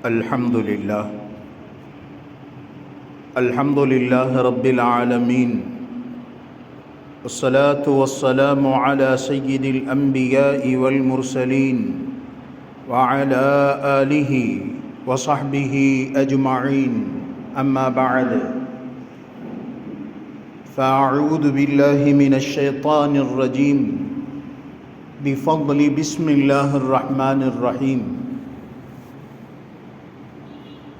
الحمد لله. الحمد لله رب العالمين. والصلاة والسلام على سيد الأنبياء والمرسلين وعلى آله وصحبه أجمعين. أما بعد فأعوذ بالله من الشيطان الرجيم. بفضل بسم الله الرحمن الرحيم.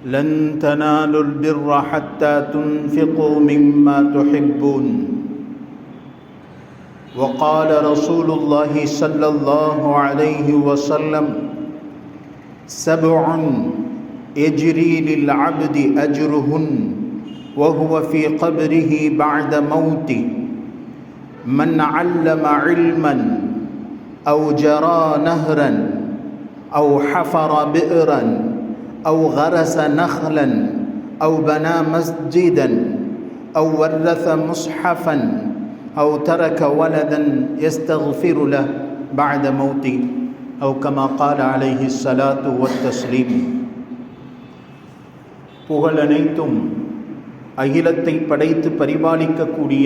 لن تنالوا البر حتى تنفقوا مما تحبون. وقال رسول الله صلى الله عليه وسلم سبع يجري للعبد أجرهن وهو في قبره بعد موته. من علم علما أو جرى نهرا أو حفر بئرا او غرس نخلا او بنى مسجدا او ورث مصحفا او ترك ولدا يستغفر له بعد موته او كما قال عليه الصلاه والتسليم புகழனைத்தும் அகிலத்தை படைத்து பரிபாலிக்கக்கூடிய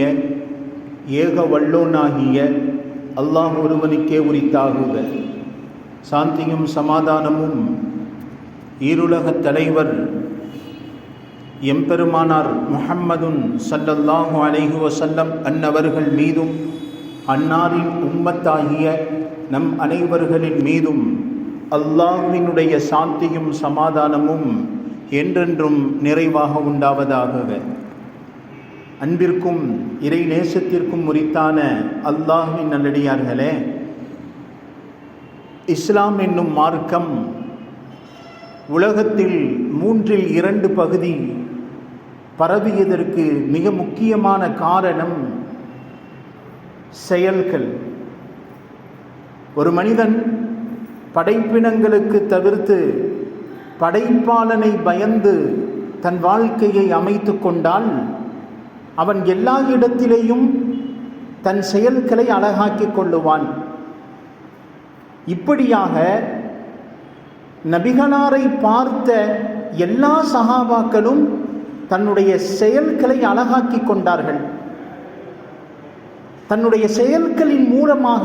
ஏக வல்லோனாகிய அல்லாஹ் ஒருவனுக்கே உரித்தாகுக சாந்தியும் சமாதானமும் ஈருலகத் தலைவர் எம்பெருமானார் முஹம்மதுன் சல்லல்லாஹு அலைஹி வசல்லம் அன்னவர்கள் மீதும் அன்னாரின் உம்மத்தாகிய நம் அனைவர்களின் மீதும் அல்லாஹ்வினுடைய சாந்தியும் சமாதானமும் என்றென்றும் நிறைவாக உண்டாவதாக. அன்பிற்கும் இறை நேசத்திற்கும் உரித்தான அல்லாஹ்வின் நல்லடியார்களே இஸ்லாம் என்னும் மார்க்கம் உலகத்தில் மூன்றில் இரண்டு பகுதி பரவியதற்கு மிக முக்கியமான காரணம் செயல்கள். ஒரு மனிதன் படைப்பினங்களுக்கு தவிர்த்து படைப்பாளனை பயந்து தன் வாழ்க்கையை அமைத்து கொண்டால் அவன் எல்லா இடத்திலேயும் தன் செயல்களை அழகாக்கிக் கொள்ளுவான். இப்படியாக நபிகளாரை பார்த்த எல்லா சகாபாக்களும் தன்னுடைய செயல்களை அழகாக்கி கொண்டார்கள். தன்னுடைய செயல்களின் மூலமாக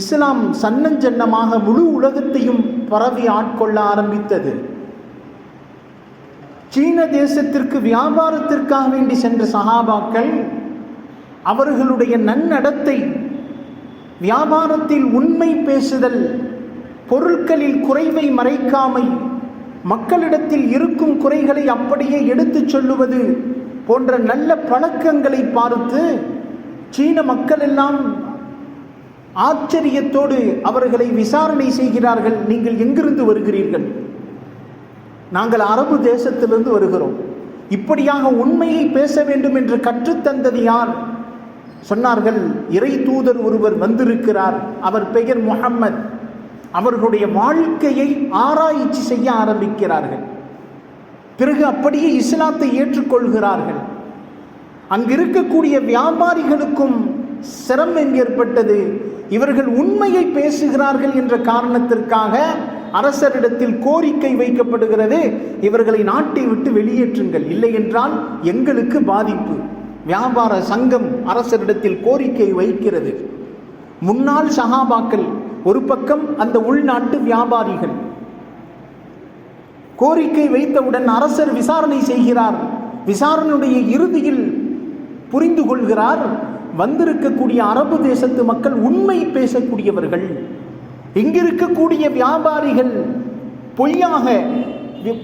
இஸ்லாம் சன்னஞ்சன்னமாக முழு உலகத்தையும் பரவி ஆட்கொள்ள ஆரம்பித்தது. சீன தேசத்திற்கு வியாபாரத்திற்காக வேண்டி சென்ற சகாபாக்கள் அவர்களுடைய நன்னடத்தை வியாபாரத்தில் உண்மை பேசுதல் பொருட்களில் குறைவை மறைக்காமை மக்களிடத்தில் இருக்கும் குறைகளை அப்படியே எடுத்துச் சொல்லுவது போன்ற நல்ல பழக்கங்களை பார்த்து சீன மக்கள் எல்லாம் ஆச்சரியத்தோடு அவர்களை விசாரணை செய்கிறார்கள். நீங்கள் எங்கிருந்து வருகிறீர்கள்? நாங்கள் அரபு தேசத்திலிருந்து வருகிறோம். இப்படியாக உண்மையை பேச வேண்டும் என்று கற்றுத்தந்தது யார்? சொன்னார்கள் இறை தூதர் ஒருவர் வந்திருக்கிறார். அவர் பெயர் முகம்மது அவர்களுடைய வாழ்க்கையை ஆராய்ச்சி செய்ய ஆரம்பிக்கிறார்கள். பிறகு அப்படியே இஸ்லாத்தை ஏற்றுக்கொள்கிறார்கள். அங்கு இருக்கக்கூடிய வியாபாரிகளுக்கும் சிரமம் ஏற்பட்டது. இவர்கள் உண்மையை பேசுகிறார்கள் என்ற காரணத்திற்காக அரசரிடத்தில் கோரிக்கை வைக்கப்படுகிறது. இவர்களை நாட்டை விட்டு வெளியேற்றுங்கள். இல்லை என்றால் எங்களுக்கு பாதிப்பு. வியாபார சங்கம் அரசரிடத்தில் கோரிக்கை வைக்கிறது. முன்னாள் சகாபாக்கள் ஒரு பக்கம் அந்த உள்நாட்டு வியாபாரிகள் கோரிக்கை வைத்தவுடன் அரசர் விசாரணை செய்கிறார். விசாரணையுடைய இறுதியில் புரிந்து கொள்கிறார். வந்திருக்கக்கூடிய அரபு தேசத்து மக்கள் உண்மை பேசக்கூடியவர்கள். இங்கிருக்கக்கூடிய வியாபாரிகள் பொய்யாக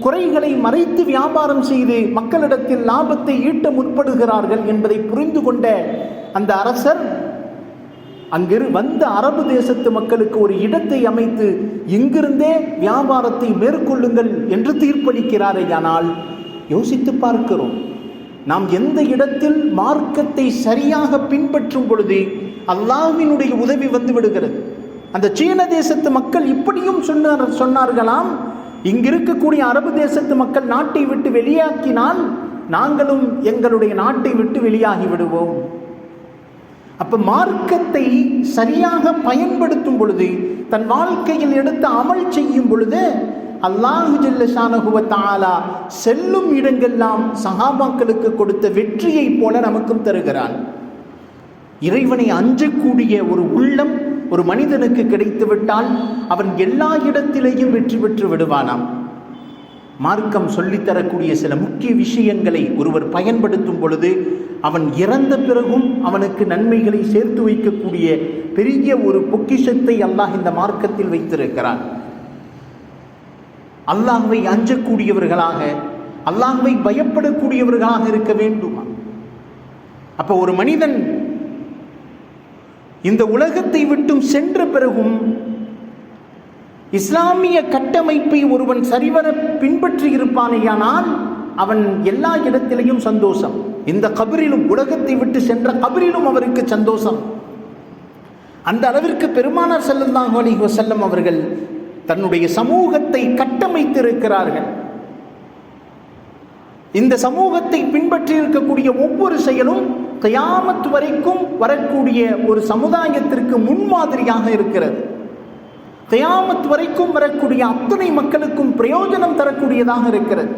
குறைகளை மறைத்து வியாபாரம் செய்து மக்களிடத்தில் லாபத்தை ஈட்ட முற்படுகிறார்கள் என்பதை புரிந்து கொண்ட அந்த அரசர் அங்கிரு வந்த அரபு தேசத்து மக்களுக்கு ஒரு இடத்தை அமைத்து இங்கிருந்தே வியாபாரத்தை மேற்கொள்ளுங்கள் என்று தீர்ப்பளிக்கிறாரே ஆனால் யோசித்து பார்க்கிறோம். நாம் எந்த இடத்தில் மார்க்கத்தை சரியாக பின்பற்றும் பொழுது அல்லாவினுடைய உதவி வந்து விடுகிறது. அந்த சீன தேசத்து மக்கள் இப்படியும் சொன்னார் சொன்னார்களாம் இங்கிருக்கக்கூடிய அரபு தேசத்து மக்கள் நாட்டை விட்டு வெளியாக்கினால் நாங்களும் எங்களுடைய நாட்டை விட்டு வெளியாகி விடுவோம். அப்ப மார்க்கத்தை சரியாக பயன்படுத்தும் பொழுது தன் வாழ்க்கையில் எடுத்து அமல் செய்யும் பொழுது அல்லாஹு ஜல்லஷானகுவத்தாலா செல்லும் இடங்கள்லாம் சகாபாக்களுக்கு கொடுத்த வெற்றியைப் போல நமக்கும் தருகிறான். இறைவனை அஞ்சக்கூடிய ஒரு உள்ளம் ஒரு மனிதனுக்கு கிடைத்துவிட்டால் அவன் எல்லா இடத்திலேயும் வெற்றி பெற்று விடுவானாம். மார்க்கம் சொல்லித்தரக்கூடிய சில முக்கிய விஷயங்களை ஒருவர் பயன்படுத்தும் பொழுது அவன் இறந்த பிறகும் அவனுக்கு நன்மைகளை சேர்த்து வைக்கக்கூடிய பெரிய ஒரு பொக்கிஷத்தை அல்லாஹ் இந்த மார்க்கத்தில் வைத்திருக்கிறான். அல்லாஹ்வை அஞ்சக்கூடியவர்களாக அல்லாஹ்வை பயப்படக்கூடியவர்களாக இருக்க வேண்டுமா? அப்போ ஒரு மனிதன் இந்த உலகத்தை விட்டும் சென்ற பிறகும் இஸ்லாமிய கட்டமைப்பை ஒருவன் சரிவர பின்பற்றி இருப்பானேயானால் அவன் எல்லா இடத்திலையும் சந்தோஷம். இந்த கபரிலும் உலகத்தை விட்டு சென்ற கபரிலும் அவருக்கு சந்தோஷம். அந்த அளவிற்கு பெருமானார் செல்லந்தாங்க அலி வசல்லம் அவர்கள் தன்னுடைய சமூகத்தை கட்டமைத்திருக்கிறார்கள். இந்த சமூகத்தை பின்பற்றி இருக்கக்கூடிய ஒவ்வொரு செயலும் கயாமத் வரைக்கும் வரக்கூடிய ஒரு சமுதாயத்திற்கு முன்மாதிரியாக இருக்கிறது. கயாமத் வரைக்கும் வரக்கூடிய அத்தனை மக்களுக்கும் பிரயோஜனம் தரக்கூடியதாக இருக்கிறது.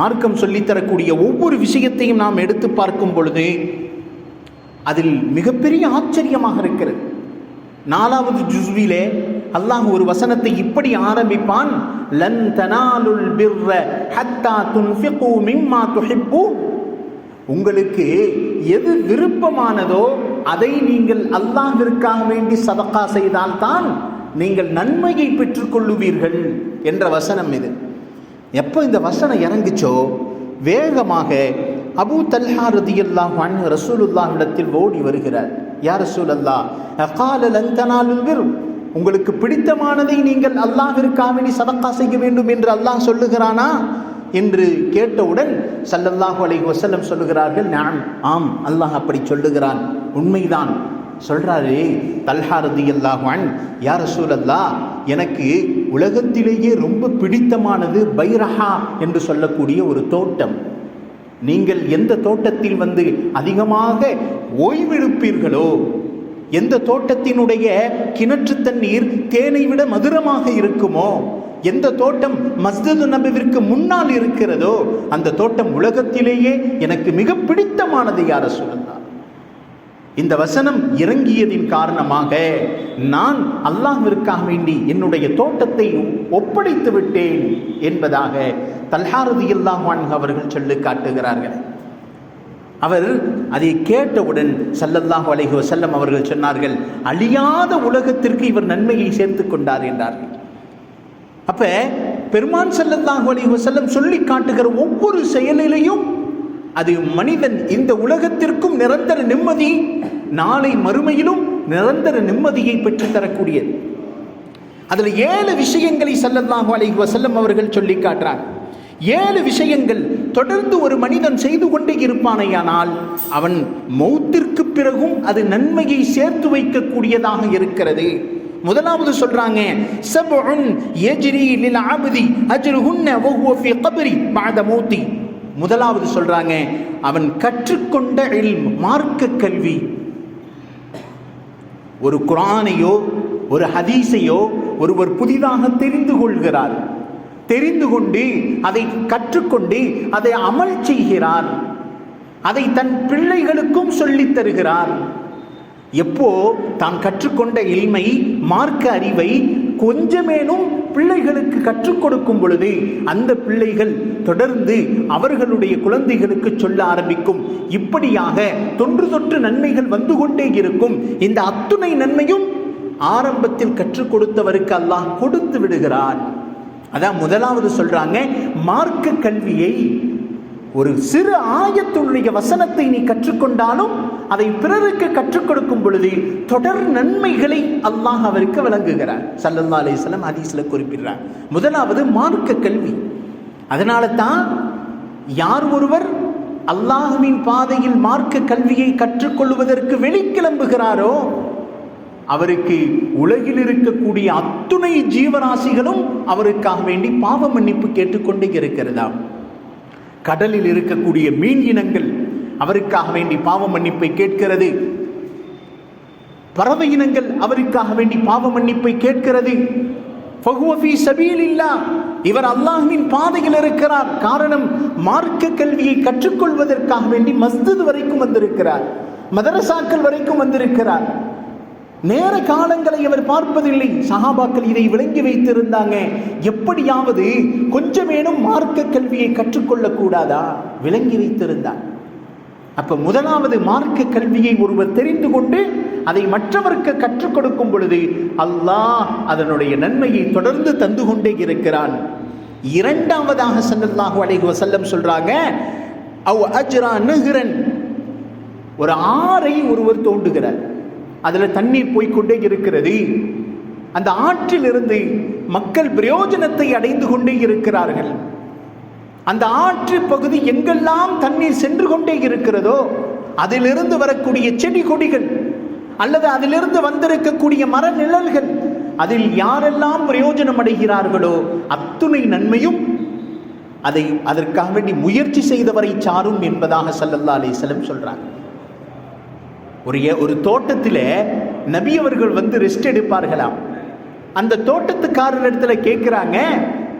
மார்க்கம் சொல்லித்தரக்கூடிய ஒவ்வொரு விஷயத்தையும் நாம் எடுத்து பார்க்கும் பொழுது அதில் மிகப்பெரிய ஆச்சரியமாக இருக்கிறது. நாலாவது ஜுஸ்விலே அல்லாஹ் ஒரு வசனத்தை இப்படி ஆரம்பிப்பான் லன் தனாலுல் பிர்ர ஹத்தா துன்ஃபிகு மிம்மா துஹிப்பூன் உங்களுக்கு எது விருப்பமானதோ அதை நீங்கள் அல்லாஹிற்காக வேண்டி சதக்கா செய்தால்தான் நீங்கள் நன்மையை பெற்றுக்கொள்ளுவீர்கள் என்ற வசனம் இது. எப்போ இந்த வசனம் இறங்குச்சோ வேகமாக அபூ தல்ஹா ரதியல்லாஹு ரசூலுல்லாஹ் இடத்தில் ஓடி வருகிறார். யா ரசூலல்லா அல்லாஹ் லந்தனாலுல் உங்களுக்கு பிடித்தமானதை நீங்கள் அல்லாஹிற்காக வேண்டி சதக்கா செய்ய வேண்டும் என்று அல்லாஹ் சொல்லுகிறானா? என்று கேட்டவுடன் சல்லல்லாஹு அலைஹி வசல்லம் சொல்லுகிறார்கள் நான் ஆம் அல்லாஹ் அப்படி சொல்லுகிறான். உண்மைதான். சொல்கிறாரே தல்ஹாரதி அல்லாஹான் யார் சூழல்லா எனக்கு உலகத்திலேயே ரொம்ப பிடித்தமானது பைரஹா என்று சொல்லக்கூடிய ஒரு தோட்டம். நீங்கள் எந்த தோட்டத்தில் வந்து அதிகமாக ஓய்வெடுப்பீர்களோ எந்த தோட்டத்தினுடைய கிணற்று தண்ணீர் தேனை விட மதுரமாக இருக்குமோ எந்த தோட்டம் மஸ்ஜிது நபிவிற்கு முன்னால் இருக்கிறதோ அந்த தோட்டம் உலகத்திலேயே எனக்கு மிக பிடித்தமானது யார சொல்லலாம் இந்த வசனம் இறங்கியதின் காரணமாக நான் அல்லாஹிற்காக வேண்டி என்னுடைய தோட்டத்தை ஒப்படைத்து விட்டேன் என்பதாக தல்ஹாரதி அல்லாஹான் அவர்கள் சொல்லி காட்டுகிறார்கள். அவர் அதை கேட்டவுடன் சல்லல்லாஹு அலைஹி வஸல்லம் அவர்கள் சொன்னார்கள் அழியாத உலகத்திற்கு இவர் நன்மையை சேர்த்து கொண்டார் என்றார்கள். அப்போ பெருமான் சல்லல்லாஹு அலைஹி செல்லம் சொல்லி காட்டுகிற ஒவ்வொரு செயலிலையும் அது மனிதன் இந்த உலகத்திற்கும் நிரந்தர நிம்மதி நாளை மறுமையிலும் நிரந்தர நிம்மதியை பெற்றுத்தரக்கூடியது தரக்கூடியது. ஏழு விஷயங்களை சல்லல்லாஹு அலைஹி வசல்லம் அவர்கள் சொல்லி காட்டுறார். ஏழு விஷயங்கள் தொடர்ந்து ஒரு மனிதன் செய்து கொண்டே இருப்பானேயானால் அவன் மௌத்திற்கு பிறகும் அது நன்மையை சேர்த்து வைக்கக்கூடியதாக இருக்கிறது. முதலாவது சொல்றாங்க சபுன் யஜ்ரி லில் ஆபதி அஜ்ருஹுன்ன வஹுவ ஃபீ கப்ரி பஅத மௌத்தி. முதலாவது சொல்றாங்க அவன் கற்றுக்கொண்ட இல்ம் மார்க்க கல்வி. ஒரு குரானையோ ஒரு ஹதீஸையோ ஒருவர் புதிதாக தெரிந்து கொள்கிறார். தெரிந்து கொண்டு அதை கற்றுக்கொண்டு அதை அமல் செய்கிறார். அதை தன் பிள்ளைகளுக்கும் சொல்லித் தருகிறார். எப்போ தான் கற்றுக்கொண்ட இல்மை மார்க்க அறிவை கொஞ்சமேனும் பிள்ளைகளுக்கு கற்றுக் கொடுக்கும் பொழுது அந்த பிள்ளைகள் தொடர்ந்து அவர்களுடைய குழந்தைகளுக்கு சொல்ல ஆரம்பிக்கும். இப்படியாக தொன்று தொற்று நன்மைகள் வந்து கொண்டே இருக்கும். இந்த அத்துணை நன்மையும் ஆரம்பத்தில் கற்றுக் கொடுத்தவருக்கு அல்லாஹ் கொடுத்து விடுகிறார் அதான் முதலாவது சொல்றாங்க மார்க்க கல்வியை ஒரு சிறு ஆயத்துடைய வசனத்தை நீ கற்றுக்கொண்டாலும் அதை பிறருக்கு கற்றுக் கொடுக்கும் பொழுது தொடர் நன்மைகளை அல்லாஹ் அவருக்கு வழங்குகிறார். சல்லல்லா அலிஸ்லாம் ஹதீஸில் குறிப்பிடுறார். முதலாவது மார்க்க கல்வி. அதனால தான் யார் ஒருவர் அல்லாஹுவின் பாதையில் மார்க்க கல்வியை கற்றுக்கொள்வதற்கு வெளிக்கிளம்புகிறாரோ அவருக்கு உலகில் இருக்கக்கூடிய அத்துணை ஜீவராசிகளும் அவருக்காக வேண்டி பாவ மன்னிப்பு கேட்டுக்கொண்டே இருக்கிறதா கடலில் இருக்கக்கூடிய மீன் இனங்கள் அவருக்காக வேண்டி பாவ மன்னிப்பை கேட்கிறது. பறவை இனங்கள் அவருக்காக வேண்டி பாவ மன்னிப்பை கேட்கிறது. இவர் அல்லாஹின் பாதையில் இருக்கிறார். காரணம் மார்க்க கல்வியை கற்றுக்கொள்வதற்காக வேண்டி மஸ்ஜித் வரைக்கும் வந்திருக்கிறார். மதரசாக்கள் வரைக்கும் வந்திருக்கிறார். நேர காலங்களை அவர் பார்ப்பதில்லை. சஹாபாக்கள் இதை விளங்கி வைத்திருந்தாங்க. எப்படியாவது கொஞ்சமேனும் மார்க்க கல்வியை கற்றுக்கொள்ளக்கூடாதா? விளங்கி வைத்திருந்தார். அப்ப முதலாவது மார்க்க கல்வியை ஒருவர் தெரிந்து கொண்டு அதை மற்றவருக்கு கற்றுக் கொடுக்கும் பொழுது அல்லாஹ் அதனுடைய நன்மையை தொடர்ந்து தந்து கொண்டே இருக்கிறான். இரண்டாவதாக ஸல்லல்லாஹு அலைஹி வசல்லம் சொல்றாங்க அவ் அஜ்ரா நஹ்ரன். ஒரு ஆறை ஒருவர் தோண்டுகிறார். அதுல தண்ணீர் போய்க்கொண்டே இருக்கிறது. அந்த ஆற்றிலிருந்து மக்கள் பிரயோஜனத்தை அடைந்து கொண்டே இருக்கிறார்கள். அந்த ஆற்று பகுதி எங்கெல்லாம் தண்ணீர் சென்று கொண்டே இருக்கிறதோ அதிலிருந்து வரக்கூடிய செடி கொடிகள் அல்லது அதிலிருந்து வந்திருக்கக்கூடிய மர நிழல்கள் அதில் யாரெல்லாம் பிரயோஜனம் அடைகிறார்களோ அத்துணை நன்மையும் அதை அதற்காக வேண்டி முயற்சி செய்தவரை சாரும் என்பதாக சல்லல்லா அலைஹி வஸல்லம் சொல்றாங்க. ஒரு ஒரு தோட்டத்தில் நபி அவர்கள் வந்து ரெஸ்ட் எடுப்பார்களாம். அந்த தோட்டத்துக்காரர் இடத்துல கேட்குறாங்க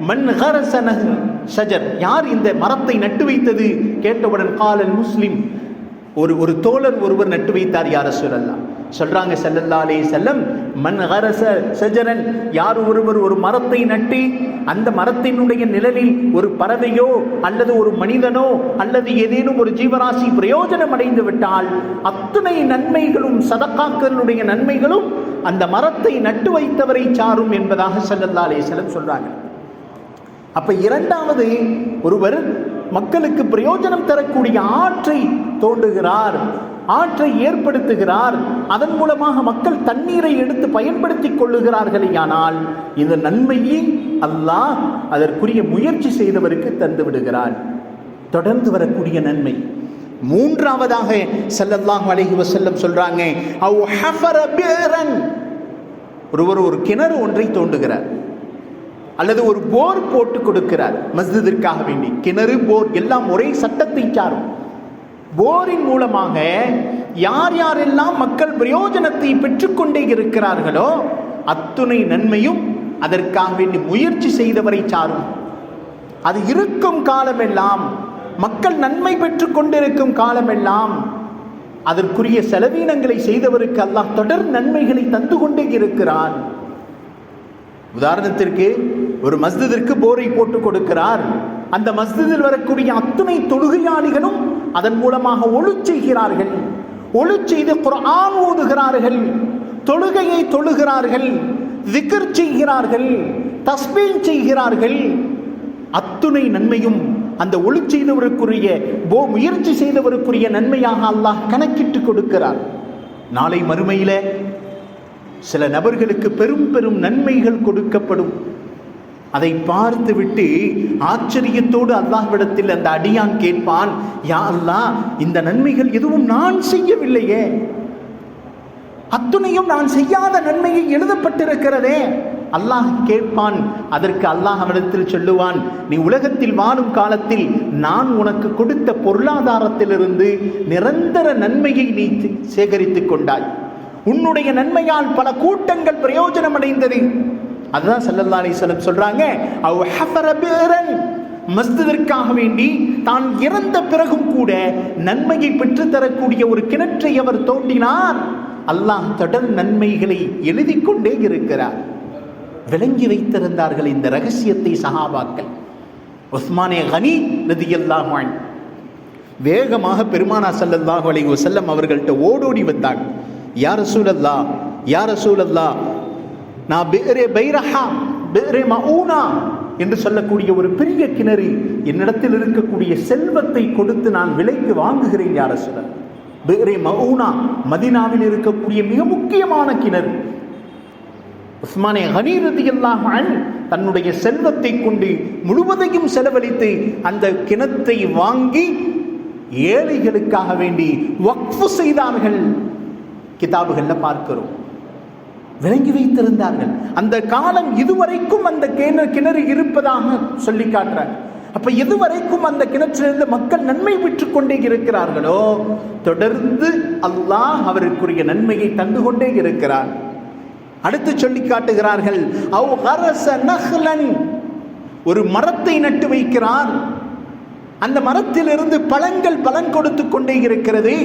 மண் ஹரசனகன் ஷஜர் யார் இந்த மரத்தை நட்டு வைத்தது? கேட்டவுடன் காலல் முஸ்லிம் ஒரு ஒரு தோழர் ஒருவர் நட்டு வைத்தார் யார சொல்லலாம் சொல்றாங்க ஸல்லல்லாஹு செல்லம் மண் அரச சஜரன் யார் ஒருவர் ஒரு மரத்தை நட்டி அந்த மரத்தினுடைய நிழலில் ஒரு பறவையோ அல்லது ஒரு மனிதனோ அல்லது ஏதேனும் ஒரு ஜீவராசி பிரயோஜனம் அடைந்து விட்டால் அத்தனை நன்மைகளும் சதக்காக்களுடைய நன்மைகளும் அந்த மரத்தை நட்டு வைத்தவரை சாரும் என்பதாக செல்லல்லாலே செல்லம் வஸல்லம் சொல்றாங்க. அப்ப இரண்டாவது ஒருவர் மக்களுக்கு பிரயோஜனம் தரக்கூடிய ஆற்றை தோண்டுகிறார் ஆற்றை ஏற்படுத்துகிறார். அதன் மூலமாக மக்கள் தண்ணீரை எடுத்து பயன்படுத்திக் கொள்ளுகிறார்களேயானால் இந்த நன்மையை அல்லாஹ் அதற்குரிய முயற்சி செய்தவருக்கு தந்து விடுகிறார் தொடர்ந்து வரக்கூடிய நன்மை. மூன்றாவதாக செல்லல்லாஹ் அழகி வசல்லம் சொல்றாங்க அவ் ஒருவர் ஒரு கிணறு ஒன்றை தோண்டுகிறார். அல்லது ஒரு போர் போட்டு கொடுக்கிறார். மஸ்ஜிதிற்காக வேண்டி. கிணறு போர் எல்லாம் ஒரே சட்டத்தை சாரும். போரின் மூலமாக யார் யாரெல்லாம் மக்கள் பிரயோஜனத்தை பெற்றுக்கொண்டே இருக்கிறார்களோ அத்துணை நன்மையும் அதற்காக வேண்டி முயற்சி செய்தவரை சாரும். அது இருக்கும் காலமெல்லாம் மக்கள் நன்மை பெற்றுக் கொண்டிருக்கும் காலமெல்லாம் அதற்குரிய செலவீனங்களை செய்தவருக்கு அல்லாஹ் தொடர் நன்மைகளை தந்து கொண்டே இருக்கிறான். உதாரணத்திற்கு ஒரு மஸ்ஜிதிற்கு போரை போட்டு கொடுக்கிறார். அந்த மஸ்ஜிதில் வரக்கூடிய அத்துணை தொழுகையாளிகளும் அதன் மூலமாக ஒழு செய்கிறார்கள். ஒழு செய்து குரான் ஓதுகிறார்கள். தொழுகையை தொழுகிறார்கள். விக்கர் செய்கிறார்கள். தஸ்மீன் செய்கிறார்கள். அத்துணை நன்மையும் அந்த ஒளி செய்தவருக்குரிய போ முயற்சி செய்தவருக்குரிய நன்மையாக அல்லாஹ் கணக்கிட்டு கொடுக்கிறார். நாளை மறுமையில் சில நபர்களுக்கு பெரும் பெரும் நன்மைகள் கொடுக்கப்படும். அதை பார்த்துவிட்டு ஆச்சரியத்தோடு அல்லாஹ்விடத்தில் அந்த அடியான் கேட்பான் யா அல்லாஹ் இந்த நன்மைகள் எதுவும் நான் செய்யவில்லையே. அத்துணையும் நான் செய்யாத நன்மையை எழுதப்பட்டிருக்கிறதே. அல்லாஹ் கேட்பான் அதற்கு அல்லாஹ் அவனிடத்தில் சொல்லுவான் நீ உலகத்தில் வாழும் காலத்தில் நான் உனக்கு கொடுத்த பொருளாதாரத்திலிருந்து நிரந்தர நன்மையை நீ சேகரித்துக் கொண்டாய். உன்னுடைய நன்மையால் பல கூட்டங்கள் பிரயோஜனமடைந்தது. அதுதான் சல்லல்லா அலிஸ்வலம் சொல்கிறாங்க அவ் ஹஃபரபிரன் பிஅரன். வேண்டி தான் இறந்த பிறகும் கூட நன்மையை பெற்றுத்தரக்கூடிய ஒரு கிணற்றை அவர் தோண்டினார். அல்லாஹ் தொடர் நன்மைகளை எழுதி கொண்டே இருக்கிறார். விளங்கி வைத்திருந்தார்கள் இந்த ரகசியத்தை சஹாபாக்கள். உஸ்மானே ஹனி நதி அன்ஹு. வேகமாக பெருமானா ஸல்லல்லாஹு அலைஹி செல்லம் அவர்கள்ட்ட ஓடோடி வந்தாங்க. யார் சூழல்லா யார் சூழல்லா நான் பேரே பைரஹா பேரே மவுனா என்று சொல்லக்கூடிய ஒரு பெரிய கிணறு என்னிடத்தில் இருக்கக்கூடிய செல்வத்தை கொடுத்து நான் விலைக்கு வாங்குகிறேன் யார சொல்ல? பேரே மவுனா மதினாவில் இருக்கக்கூடிய மிக முக்கியமான கிணறு. உஸ்மானே ஹனீரதி அல்லாஹ் தன்னுடைய செல்வத்தை கொண்டு முழுவதையும் செலவழித்து அந்த கிணத்தை வாங்கி ஏழைகளுக்காக வேண்டி வக்ஃபு செய்தார்கள். கிதாபுகளில் பார்க்கிறோம். விளங்கி வைத்திருந்தார்கள். அந்த காலம் இதுவரைக்கும் அந்த கிணறு கிணறு இருப்பதாக சொல்லி காட்டுறாங்க அப்ப எதுவரைக்கும் அந்த கிணற்றிலிருந்து மக்கள் நன்மை பெற்றுக் கொண்டே இருக்கிறார்களோ தொடர்ந்து அல்லாஹ் அவருக்குரிய நன்மையை தந்து கொண்டே இருக்கிறார். அடுத்து சொல்லி காட்டுகிறார்கள் அவ் அரச நஹ்லன். ஒரு மரத்தை நட்டு வைக்கிறார். அந்த மரத்திலிருந்து பழங்கள் பலன் கொடுத்து கொண்டே இருக்கிறது.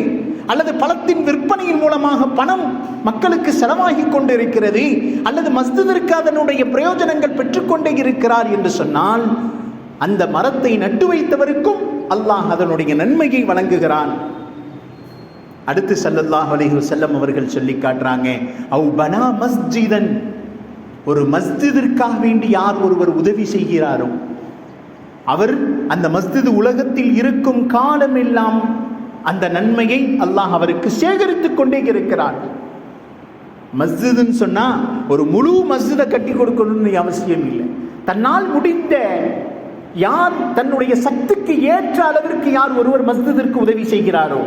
அல்லது பழத்தின் விற்பனையின் மூலமாக பணம் மக்களுக்கு செலவாகி கொண்டு இருக்கிறது அல்லது மஸ்திதிற்கு அதனுடைய பிரயோஜனங்கள் பெற்றுக்கொண்டே இருக்கிறார் என்று சொன்னால் அந்த மரத்தை நட்டு வைத்தவருக்கும் அல்லாஹ் அதனுடைய நன்மையை வழங்குகிறான். அடுத்து சல்லல்லாஹு அலிஹு செல்லம் அவர்கள் சொல்லி காட்டுறாங்க அவ் பனா மஸ்ஜிதன். ஒரு மஸ்ஜிதிற்காக வேண்டி யார் ஒருவர் உதவி செய்கிறாரோ அவர் அந்த மஸ்ஜித் உலகத்தில் இருக்கும் காலமெல்லாம் அந்த நன்மையை அல்லாஹ் அவருக்கு சேகரித்துக் கொண்டே இருக்கிறார் மஸ்ஜிதுன்னு சொன்னா ஒரு முழு மஸ்ஜிதை கட்டி கொடுக்கணும்னு அவசியம் இல்லை. தன்னால் முடிந்த யார் தன்னுடைய சக்திக்கு ஏற்ற அளவிற்கு யார் ஒருவர் மஸ்ஜிதிற்கு உதவி செய்கிறாரோ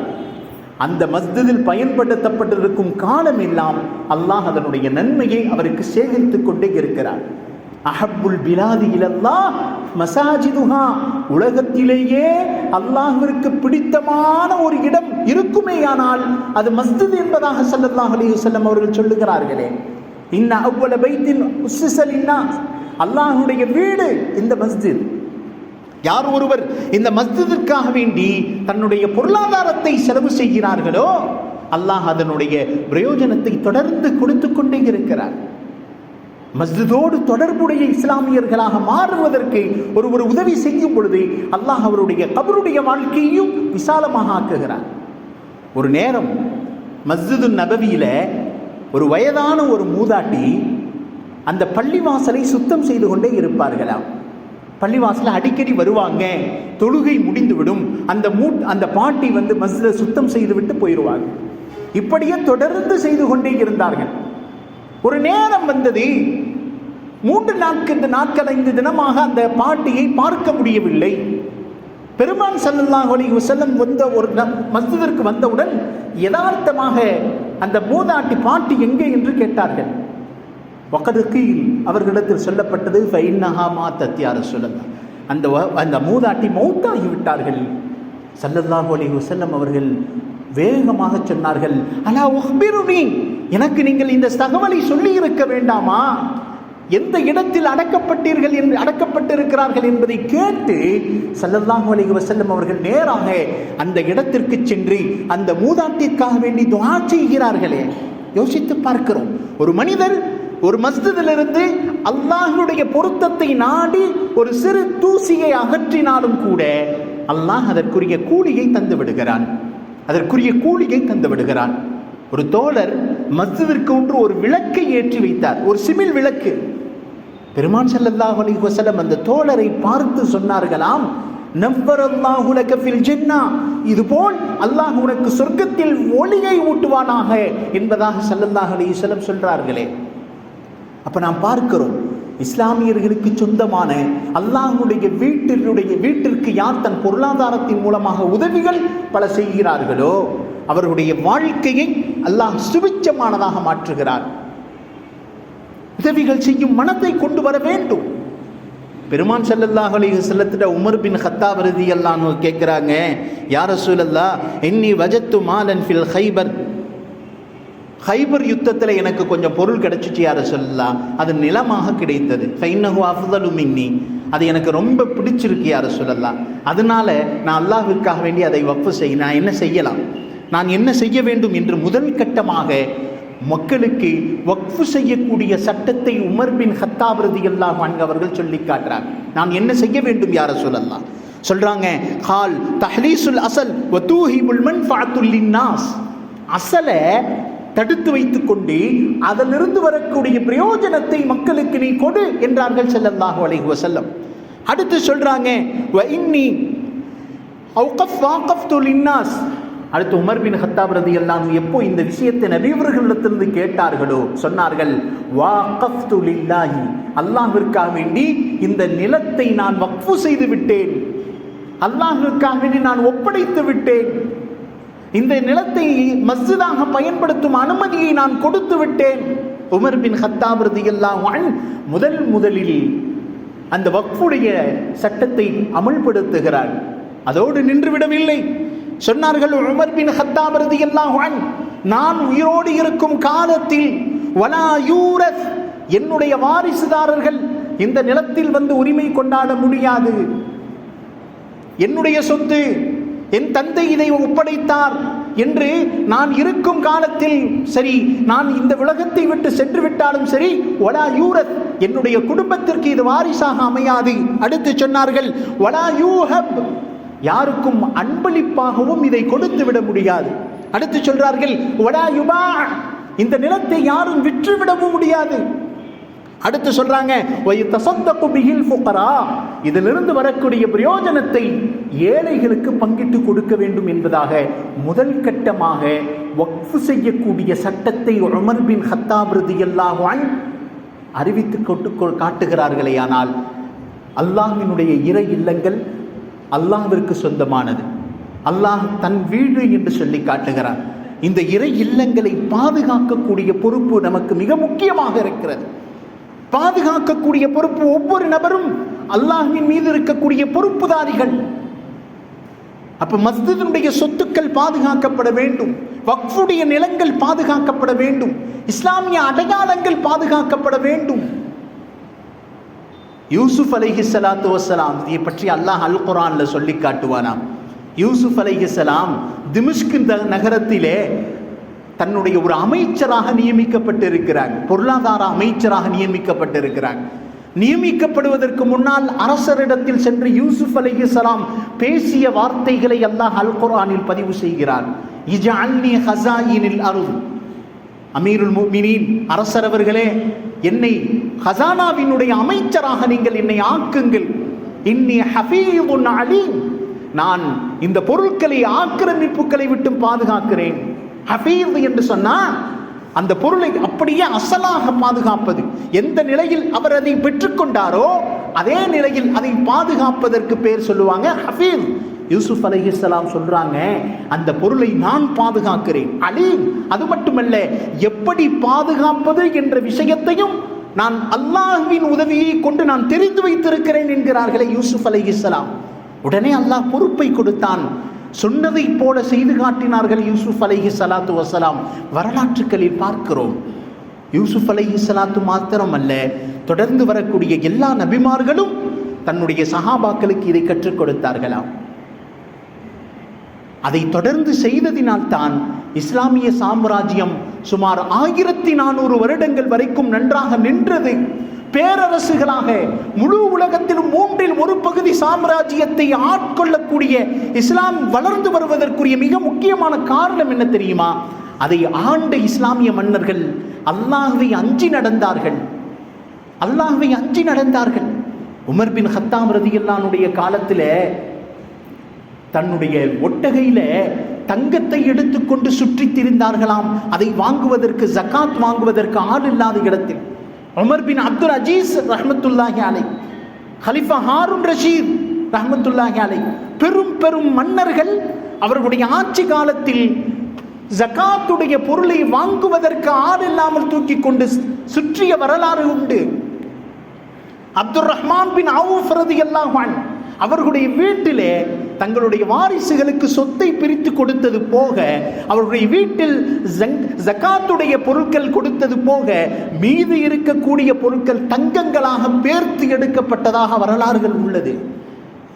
அந்த மஸ்ஜிதில் பயன்படுத்தப்பட்டிருக்கும் காலம் எல்லாம் அல்லாஹ் அதனுடைய நன்மையை அவருக்கு சேகரித்துக் கொண்டே இருக்கிறார் அஹப்புல் பிலாதி இலல்லாஹ் மசாஜிதுஹா. உலகத்திலேயே அல்லாஹிற்கு பிடித்தமான ஒரு இடம் இருக்குமேயானால் அது மஸ்ஜித் என்பதாக சல்லல்லாஹ் அலி வல்லம் அவர்கள் சொல்லுகிறார்களே. இன்ன அவ்வள பைத்தின் உஸ்ஸிஸல் இன்னாஸ். அல்லாஹ்வுடைய வீடு இந்த மஸ்ஜித். யார் ஒருவர் இந்த மஸ்ஜிதிற்காக வேண்டி தன்னுடைய பொருளாதாரத்தை செலவு செய்கிறார்களோ அல்லாஹ் அதனுடைய பிரயோஜனத்தை தொடர்ந்து கொடுத்து கொண்டே இருக்கிறார். மஸ்ஜிதோடு தொடர்புடைய இஸ்லாமியர்களாக மாறுவதற்கு ஒருவர் உதவி செய்யும் பொழுது அல்லாஹ் அவருடைய கபருடைய வாழ்க்கையையும் விசாலமாக ஆக்குகிறார். ஒரு நேரம் மஸ்ஜிது நபவியில் ஒரு வயதான ஒரு மூதாட்டி அந்த பள்ளிவாசலை சுத்தம் செய்து கொண்டே இருப்பார்களாம் பள்ளிவாசல அடிக்கடி வருவாங்க தொழுகை முடிந்துவிடும் அந்த மூட் அந்த பாட்டி வந்து மஸ்ஜிதை சுத்தம் செய்து விட்டு போயிடுவாங்க இப்படியே தொடர்ந்து செய்து கொண்டே இருந்தார்கள். ஒரு நேரம் வந்தது. மூன்று நாட்கு நாட்கள் ஐந்து தினமாக அந்த பாட்டியை பார்க்க முடியவில்லை. பெருமான் ஸல்லல்லாஹு அலைஹி வஸல்லம் வந்த ஒரு ந- மஸ்ஜிதிற்கு வந்தவுடன் யதார்த்தமாக அந்த மூதாட்டி பாட்டி எங்கே என்று கேட்டார்கள். வக்கதுக்கு அவர்களிடத்தில் சொல்லப்பட்டது ஃபைன்னஹாமா மா சொல்லலாம் அந்த வ- அந்த மூதாட்டி மௌத்தாகிவிட்டார்கள் விட்டார்கள். அலி அலைஹி அவர்கள் வேகமாக சொன்னார்கள் அலா உஹ்பிருனி எனக்கு நீங்கள் இந்த தகவலை சொல்லி இருக்க வேண்டாமா? எந்த இடத்தில் அடக்கப்பட்டீர்கள் என்று அடக்கப்பட்டிருக்கிறார்கள் என்பதை கேட்டு சல்லல்லாஹு அலைஹி வசல்லம் அவர்கள் நேராக அந்த இடத்திற்கு சென்று அந்த மூதாட்டிற்காக வேண்டி துவா செய்கிறார்களே. யோசித்து பார்க்கிறோம். ஒரு மனிதர் ஒரு மஸ்திலிருந்து அல்லாஹனுடைய பொருத்தத்தை நாடி ஒரு சிறு தூசியை அகற்றினாலும் கூட அல்லாஹ் அதற்குரிய கூலியை தந்து விடுகிறான். அதற்குரிய கூலியை தந்து விடுகிறான். ஒரு தோழர் மசுவிற்கு ஒன்று ஒரு விளக்கை ஏற்றி வைத்தார். ஒரு சிமில் விளக்கு. பெருமான் செல்லல்லாஹ் அலி வசலம் அந்த தோழரை பார்த்து சொன்னார்களாம் நவ்வரல்லாஹு லக ஃபில் இதுபோல் அல்லாஹ் உனக்கு சொர்க்கத்தில் ஒளியை ஊட்டுவானாக என்பதாக ஸல்லல்லாஹு அலி சொல்கிறார்களே சொல்றார்களே. அப்ப நாம் பார்க்கிறோம் இஸ்லாமியர்களுக்கு சொந்தமான அல்லாஹுடைய வீட்டினுடைய வீட்டிற்கு யார் தன் பொருளாதாரத்தின் மூலமாக உதவிகள் பல செய்கிறார்களோ அவர்களுடைய வாழ்க்கையை அல்லாஹ் சுபிச்சமானதாக மாற்றுகிறார். உதவிகள் செய்யும் மனத்தை கொண்டு வர வேண்டும். பெருமான் செல்லல்லாஹ் அலைஹி வஸல்லத்திட உமர் பின் ஹத்தா வருதி அன்ஹு கேட்குறாங்க யார சூழல்லா இன்னி வஜத்து மாலன் ஃபில் ஹைபர் ஹைபர் யுத்தத்தில் எனக்கு கொஞ்சம் பொருள் கிடைச்சிச்சு யார சொல்லலாம்? அது நிலமாக கிடைத்தது. ஃபைன்னஹு அஃதலு மின்னி. அது எனக்கு ரொம்ப பிடிச்சிருக்கு யார சொல்லலாம்? அதனால நான் அல்லாஹிற்காக வேண்டி அதை வப்பு செய்ய நான் என்ன செய்யலாம்? நான் என்ன செய்ய வேண்டும் என்று முதல் கட்டமாக மக்களுக்கு வக்ஃபு செய்யக்கூடிய சட்டத்தை உமர் பின் ஹத்தாபிரதி ரதியல்லாஹு அவர்கள் சொல்லி காட்டுறாங்க. நான் என்ன செய்ய வேண்டும் யார சொல்லலாம்? சொல்றாங்க ஹால் தஹ்லீசுல் அசல் வதூஹிபுல் மன்ஃபஅத்துல் லின்னாஸ். அசலை தடுத்து வைத்துக் கொண்டு அதிலிருந்து வரக்கூடிய பிரயோஜனத்தை மக்களுக்கு நீ கொடு என்றார்கள் செல்லல்லாஹு அலைஹி செல்லம் அடுத்து சொல்றாங்க வ அடுத்து உமர் பின் ஹத்தாப் ரதியல்லாஹு எப்போ இந்த விஷயத்தை நபிவர்களிடத்திலிருந்து கேட்டார்களோ சொன்னார்கள் வாகஃப்து லில்லாஹி. அல்லாஹிற்காக வேண்டி இந்த நிலத்தை நான் வக்ஃபு செய்து விட்டேன். அல்லாஹிற்காக வேண்டி நான் ஒப்படைத்து விட்டேன். இந்த நிலத்தை மஸ்ஜிதாக பயன்படுத்தும் அனுமதியை நான் கொடுத்து விட்டேன். உமர் பின் ஹத்தாப் ரதியல்லாஹு முதல் முதலில் அந்த வக்ஃபுடைய சட்டத்தை அமல்படுத்துகிறார். அதோடு நின்றுவிடவில்லை. சொன்னார்கள் உமர் பின் ஹத்தாப் ரதியல்லாஹு நான் உயிரோடு இருக்கும் காலத்தில் வலா யூரஸ் என்னுடைய வாரிசுதாரர்கள் இந்த நிலத்தில் வந்து உரிமை கொண்டாட முடியாது. என்னுடைய சொத்து என் தந்தை இதை ஒப்படைத்தார் என்று நான் இருக்கும் காலத்தில் சரி நான் இந்த உலகத்தை விட்டு சென்று விட்டாலும் சரி ஒலா யூரத் என்னுடைய குடும்பத்திற்கு இது வாரிசாக அமையாது. அடுத்து சொன்னார்கள் ஒலா யூஹப் யாருக்கும் அன்பளிப்பாகவும் இதை கொடுத்து விட முடியாது. அடுத்து சொல்றார்கள் ஒலா யுபா இந்த நிலத்தை யாரும் விற்றுவிடவும் முடியாது. அடுத்து சொல்றாங்க இதிலிருந்து வரக்கூடிய பிரயோஜனத்தை ஏழைகளுக்கு பங்கிட்டு கொடுக்க வேண்டும் என்பதாக முதல் கட்டமாக வக்ஃபு செய்யக்கூடிய சட்டத்தை உமர் பின் ஹத்தாப் ரதியல்லாஹு அறிவித்து கொட்டு காட்டுகிறார்களே ஆனால் அல்லாஹினுடைய இறை இல்லங்கள் அல்லாஹிற்கு சொந்தமானது. அல்லாஹ் தன் வீடு என்று சொல்லி காட்டுகிறார் இந்த இறை இல்லங்களை பாதுகாக்கக்கூடிய பொறுப்பு நமக்கு மிக முக்கியமாக இருக்கிறது. பாதுகாக்கக்கூடிய பொறுப்பு ஒவ்வொரு நபரும் அல்லாஹின் மீது இருக்கக்கூடிய பொறுப்புதாரிகள். அப்ப மஸ்ஜிதினுடைய சொத்துக்கள் பாதுகாக்கப்பட வேண்டும். வக்ஃபுடைய நிலங்கள் பாதுகாக்கப்பட வேண்டும். இஸ்லாமிய அடையாளங்கள் பாதுகாக்கப்பட வேண்டும். யூசுப் அலைஹி சலாத்து வசலாம் இதை பற்றி அல்லாஹ் அல் குரான்ல சொல்லி காட்டுவானாம். யூசுப் அலைஹி சலாம் திமிஷ்கு நகரத்திலே தன்னுடைய ஒரு அமைச்சராக நியமிக்கப்பட்டிருக்கிறார். பொருளாதார அமைச்சராக நியமிக்கப்பட்டிருக்கிறார். நியமிக்கப்படுவதற்கு முன்னால் அரசரிடத்தில் சென்று யூசுப் அலைஹிஸ்ஸலாம் பேசிய வார்த்தைகளை அல்லாஹ் அல் குரானில் பதிவு செய்கிறார். இஜஅல்னி ஹசாயினில் அருள். அமீருல் முஃமினீன் அரசர் அவர்களே என்னை ஹசானாவினுடைய அமைச்சராக நீங்கள் என்னை ஆக்குங்கள். இன்னி ஹஃபீதுன் அலி நான் இந்த பொருட்களை ஆக்கிரமிப்புகளை விட்டு பாதுகாக்கிறேன். ஹஃபீத் என்று சொன்னா அந்த பொருளை அப்படியே அசலாக பாதுகாப்பது. எந்த நிலையில் அவர் அதை பெற்றுக்கொண்டாரோ அதே நிலையில் அதை பாதுகாப்பதற்கு பேர் சொல்லுவாங்க ஹஃபீஸ். யூசுப் அலைஹிஸ்ஸலாம் சொல்றாங்க அந்த பொருளை நான் பாதுகாக்கிறேன். அலீம். அது மட்டுமல்ல எப்படி பாதுகாப்பது என்ற விஷயத்தையும் நான் அல்லாஹ்வின் உதவியை கொண்டு நான் தெரிந்து வைத்திருக்கிறேன் என்கிறார்களே யூசுப் அலைஹிஸ்ஸலாம். உடனே அல்லாஹ் பொறுப்பை கொடுத்தான். சொன்னதை போல செய்து காட்டினார்கள் யூசுப் அலைஹி சலாத்து வசலாம் வரலாற்றுகளில் பார்க்கிறோம். யூசுப் அலைஹி சலாத்து மாத்திரம் அல்ல தொடர்ந்து வரக்கூடிய எல்லா நபிமார்களும் தன்னுடைய சஹாபாக்களுக்கு இதை கற்றுக் கொடுத்தார்களாம். அதை தொடர்ந்து செய்ததினால் தான் இஸ்லாமிய சாம்ராஜ்யம் சுமார் ஆயிரத்தி நானூறு வருடங்கள் வரைக்கும் நன்றாக நின்றது. பேரரசுகளாக முழு உலகத்திலும் மூன்றில் ஒரு பகுதி சாம்ராஜ்யத்தை ஆட்கொள்ளக்கூடிய இஸ்லாம் வளர்ந்து வருவதற்குரிய மிக முக்கியமான காரணம் என்ன தெரியுமா? அதை ஆண்ட இஸ்லாமிய மன்னர்கள் அல்லாஹை அஞ்சி நடந்தார்கள். அல்லாஹை அஞ்சி நடந்தார்கள். உமர் பின் ஹத்தாம் ரதியல்லானுடைய காலத்தில் தன்னுடைய ஒட்டகையில தங்கத்தை எடுத்துக்கொண்டு சுற்றித் திரிந்தார்களாம் அதை வாங்குவதற்கு ஜகாத் வாங்குவதற்கு ஆள் இல்லாத இடத்தில். உமர் பின் அப்துல் அஜீஸ் ரஹமத்துல்லாஹி அலை ஹலிஃபா ஹாரூன் ரஷீத் ரஹமத்துல்லாஹி அலை பெரும் பெரும் மன்னர்கள் அவர்களுடைய ஆட்சி காலத்தில் ஜகாத்துடைய பொருளை வாங்குவதற்கு ஆள் இல்லாமல் தூக்கி கொண்டு சுற்றிய வரலாறு உண்டு. அப்துல் ரஹ்மான் பின் அவுஃப் ரதி அல்லாஹான் அவர்களுடைய வீட்டிலே தங்களுடைய வாரிசுகளுக்கு சொத்தை பிரித்து கொடுத்தது போக அவருடைய வீட்டில் ஜங்- ஜகாத்துடைய பொருட்கள் கொடுத்தது போக மீது இருக்கக்கூடிய பொருட்கள் தங்கங்களாக பேர்த்து எடுக்கப்பட்டதாக வரலாறுகள் உள்ளது.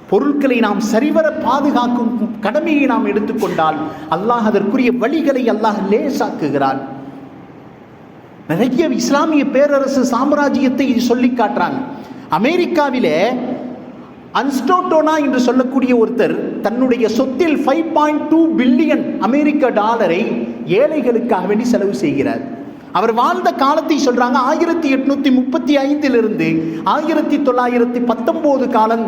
பொருட்களை நாம் சரிவர பாதுகாக்கும் கடமையை நாம் எடுத்துக்கொண்டால் அல்லாஹ் அதற்குரிய வழிகளை அல்லாஹ் லேசாக்குகிறான். நிறைய இஸ்லாமிய பேரரசு சாம்ராஜ்யத்தை சொல்லி காட்டுறாங்க. அமெரிக்காவிலே அன்ஸ்டோட்டோனா என்று சொல்லக்கூடிய ஒருத்தர் தன்னுடைய சொத்தில் ஃபைவ் பாயிண்ட் டூ பில்லியன் அமெரிக்க டாலரை ஏழைகளுக்காக வேண்டி செலவு செய்கிறார். அவர் வாழ்ந்த காலத்தை சொல்றாங்க ஆயிரத்தி எட்நூத்தி முப்பத்தி ஐந்திலிருந்து ஆயிரத்தி தொள்ளாயிரத்தி பத்தொன்பது காலம்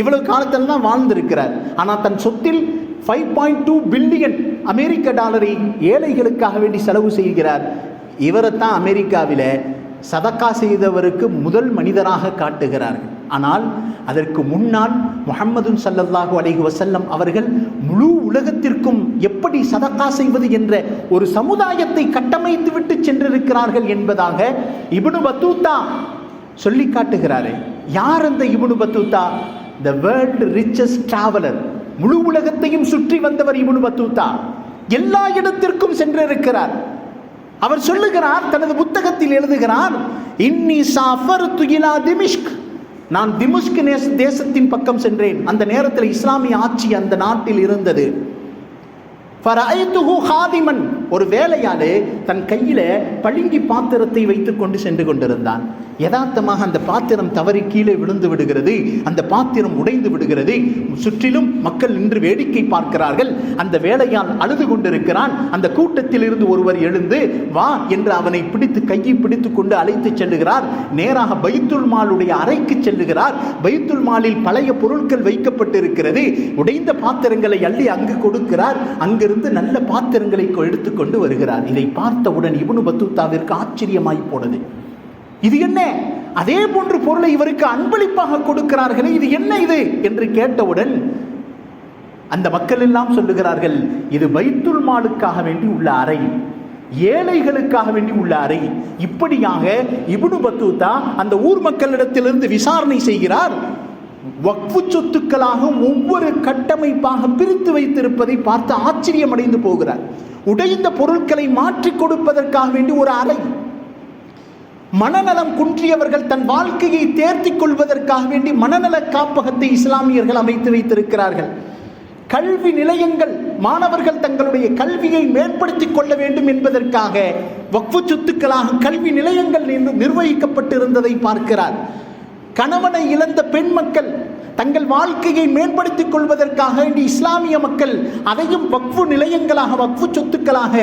இவ்வளவு காலத்தில் தான் வாழ்ந்திருக்கிறார். ஆனால் தன் சொத்தில் ஃபைவ் பாயிண்ட் டூ பில்லியன் அமெரிக்க டாலரை ஏழைகளுக்காக வேண்டி செலவு செய்கிறார். இவரைத்தான் அமெரிக்காவில் சதக்கா செய்தவருக்கு முதல் மனிதராக காட்டுகிறார்கள். ஆனால் அதற்கு முன்னால் முகம்மது சல்லல்லாஹு அலைஹி வசல்லம் அவர்கள் முழு உலகத்திற்கும் எப்படி சதக்கா செய்வது என்ற ஒரு சமுதாயத்தை கட்டமைத்து விட்டு சென்றிருக்கிறார்கள் என்பதாக இபனு பத்தூத்தா சொல்லி காட்டுகிறாரு. யார் அந்த Ibn Battuta? The world richest traveller முழு உலகத்தையும் சுற்றி வந்தவர் இப்னு பத்தூத்தா. எல்லா இடத்திற்கும் சென்றிருக்கிறார். அவர் சொல்லுகிறார் தனது புத்தகத்தில் எழுதுகிறார் இன்னி சாஃபர் துயிலா திமிஷ்க். நான் திமுஷ்கு நேச தேசத்தின் பக்கம் சென்றேன். அந்த நேரத்தில் இஸ்லாமிய ஆட்சி அந்த நாட்டில் இருந்தது. ஹாதிமன். ஒரு வேலையாடு தன் கையில பளிங்கி பாத்திரத்தை வைத்துக் கொண்டு சென்று கொண்டிருந்தான். யதார்த்தமாக அந்த பாத்திரம் தவறி கீழே விழுந்து விடுகிறது. அந்த பாத்திரம் உடைந்து விடுகிறது. சுற்றிலும் மக்கள் நின்று வேடிக்கை பார்க்கிறார்கள். அந்த வேலையால் அழுது கொண்டிருக்கிறான். அந்த கூட்டத்தில் இருந்து ஒருவர் எழுந்து வா என்று அவனை பிடித்து கையை பிடித்து கொண்டு அழைத்து செல்லுகிறார். நேராக பைத்துல் மாலுடைய அறைக்கு செல்லுகிறார். பைத்துல் மாலில் பழைய பொருட்கள் வைக்கப்பட்டிருக்கிறது. உடைந்த பாத்திரங்களை அள்ளி அங்கு கொடுக்கிறார். அங்கிருந்து நல்ல பாத்திரங்களை எடுத்துக்கொண்டு வருகிறார். இதை பார்த்தவுடன் இவனு பத்துத்தாவிற்கு ஆச்சரியமாய் போனது. இது என்ன? அதே போன்று பொருளை இவருக்கு அன்பளிப்பாக கொடுக்கிறார்களே இது என்ன இது? என்று கேட்டவுடன் அந்த மக்கள் எல்லாம் சொல்லுகிறார்கள் இது பைத்துல் மாலுக்காக வேண்டி உள்ள அறை ஏழைகளுக்காக வேண்டி உள்ள அறை. இப்படியாக இபுனு பத்தூத்தா அந்த ஊர் மக்களிடத்திலிருந்து விசாரணை செய்கிறார். வக்ஃபு சொத்துக்களாக ஒவ்வொரு கட்டமைப்பாக பிரித்து வைத்திருப்பதை பார்த்து ஆச்சரியமடைந்து போகிறார். உடைந்த பொருட்களை மாற்றி கொடுப்பதற்காக வேண்டி ஒரு அறை. மனநலம் குன்றியவர்கள் தன் வாழ்க்கையை தேர்த்திக் கொள்வதற்காக வேண்டி மனநல காப்பகத்தை இஸ்லாமியர்கள் அமைத்து வைத்திருக்கிறார்கள். கல்வி நிலையங்கள் மாணவர்கள் தங்களுடைய கல்வியை மேம்படுத்திக் கொள்ள வேண்டும் என்பதற்காக வக்ஃபு சொத்துக்களாக கல்வி நிலையங்கள் நிர்வகிக்கப்பட்டிருந்ததை பார்க்கிறார். கணவனை இழந்த பெண் மக்கள் தங்கள் வாழ்க்கையை மேம்படுத்திக் கொள்வதற்காக வேண்டி இஸ்லாமிய மக்கள் அதையும் வக்ஃபு நிலையங்களாக வக்ஃபு சொத்துக்களாக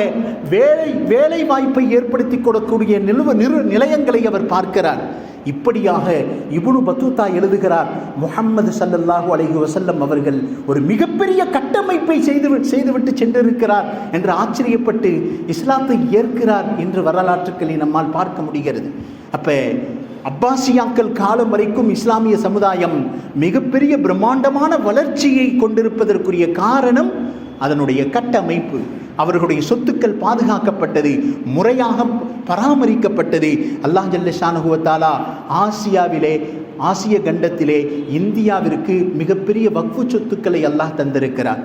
வேலை வேலை வாய்ப்பை ஏற்படுத்தி கொடுக்கக்கூடிய நிலுவ நிறு நிலையங்களை அவர் பார்க்கிறார். இப்படியாக இபுனு பத்துத்தா எழுதுகிறார். முகம்மது சல்லல்லாஹு அலைஹி வசல்லம் அவர்கள் ஒரு மிகப்பெரிய கட்டமைப்பை செய்து செய்துவிட்டு சென்றிருக்கிறார் என்று ஆச்சரியப்பட்டு இஸ்லாத்தை ஏற்கிறார் என்று வரலாற்றுக்களை நம்மால் பார்க்க முடிகிறது. அப்போ அப்பாசியாக்கள் காலம் வரைக்கும் இஸ்லாமிய சமுதாயம் மிகப்பெரிய பிரம்மாண்டமான வளர்ச்சியை கொண்டிருப்பதற்குரிய காரணம் அதனுடைய கட்டமைப்பு. அவர்களுடைய சொத்துக்கள் பாதுகாக்கப்பட்டது முறையாக பராமரிக்கப்பட்டது. அல்லாஹ் ஜல்ல ஷானுகுவத்தாலா ஆசியாவிலே ஆசிய கண்டத்திலே இந்தியாவிற்கு மிகப்பெரிய வக்ஃபு சொத்துக்களை அல்லாஹ் தந்திருக்கிறார்.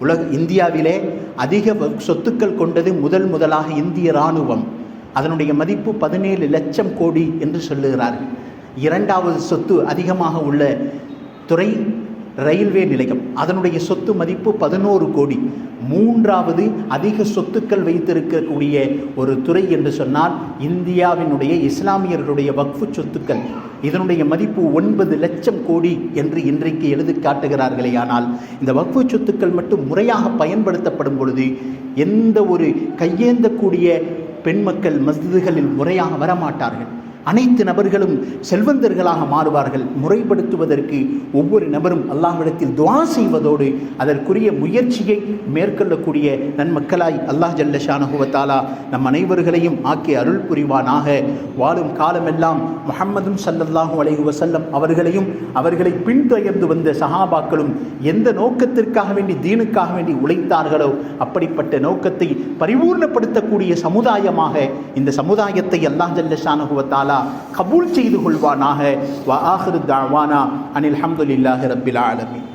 உலக இந்தியாவிலே அதிக வக்- சொத்துக்கள் கொண்டது முதல் முதலாக இந்திய இராணுவம். அதனுடைய மதிப்பு பதினேழு லட்சம் கோடி என்று சொல்லுகிறார்கள். இரண்டாவது சொத்து அதிகமாக உள்ள துறை ரயில்வே நிலையம். அதனுடைய சொத்து மதிப்பு பதினோரு கோடி. மூன்றாவது அதிக சொத்துக்கள் வைத்திருக்கக்கூடிய ஒரு துறை என்று சொன்னால் இந்தியாவினுடைய இஸ்லாமியர்களுடைய வக்ஃபு சொத்துக்கள். இதனுடைய மதிப்பு ஒன்பது லட்சம் கோடி என்று இன்றைக்கு எழுதி காட்டுகிறார்களே ஆனால் இந்த வக்ஃபு சொத்துக்கள் மட்டும் முறையாக பயன்படுத்தப்படும் பொழுது எந்த ஒரு கையேந்தக்கூடிய பெண் மக்கள் மஸ்ஜிதுகளில் முறையாக வரமாட்டார்கள். அனைத்து நபர்களும் செல்வந்தர்களாக மாறுவார்கள். முறைப்படுத்துவதற்கு ஒவ்வொரு நபரும் அல்லாஹ்விடத்தில் துவா செய்வதோடு அதற்குரிய முயற்சியை மேற்கொள்ளக்கூடிய நன்மக்களாய் அல்லாஹ் ஜல்ல ஷானஹுவத்தாலா நம் அனைவர்களையும் ஆக்கி அருள் புரிவானாக. வாழும் காலமெல்லாம் முகம்மதும் ஸல்லல்லாஹு அலைஹு வசல்லம் அவர்களையும் அவர்களை பின்தொயர்ந்து வந்த சஹாபாக்களும் எந்த நோக்கத்திற்காக வேண்டி தீனுக்காக வேண்டி உழைத்தார்களோ அப்படிப்பட்ட நோக்கத்தை பரிபூர்ணப்படுத்தக்கூடிய சமுதாயமாக இந்த சமுதாயத்தை அல்லாஹ் ஜல்ல ஷானஹுவத்தாலா கபூல் செய்து கொள்வானாக வ ஆஹிரு தாவானா அனில் ஹம்துலில்லாஹி ரப்பில் ஆலமீன்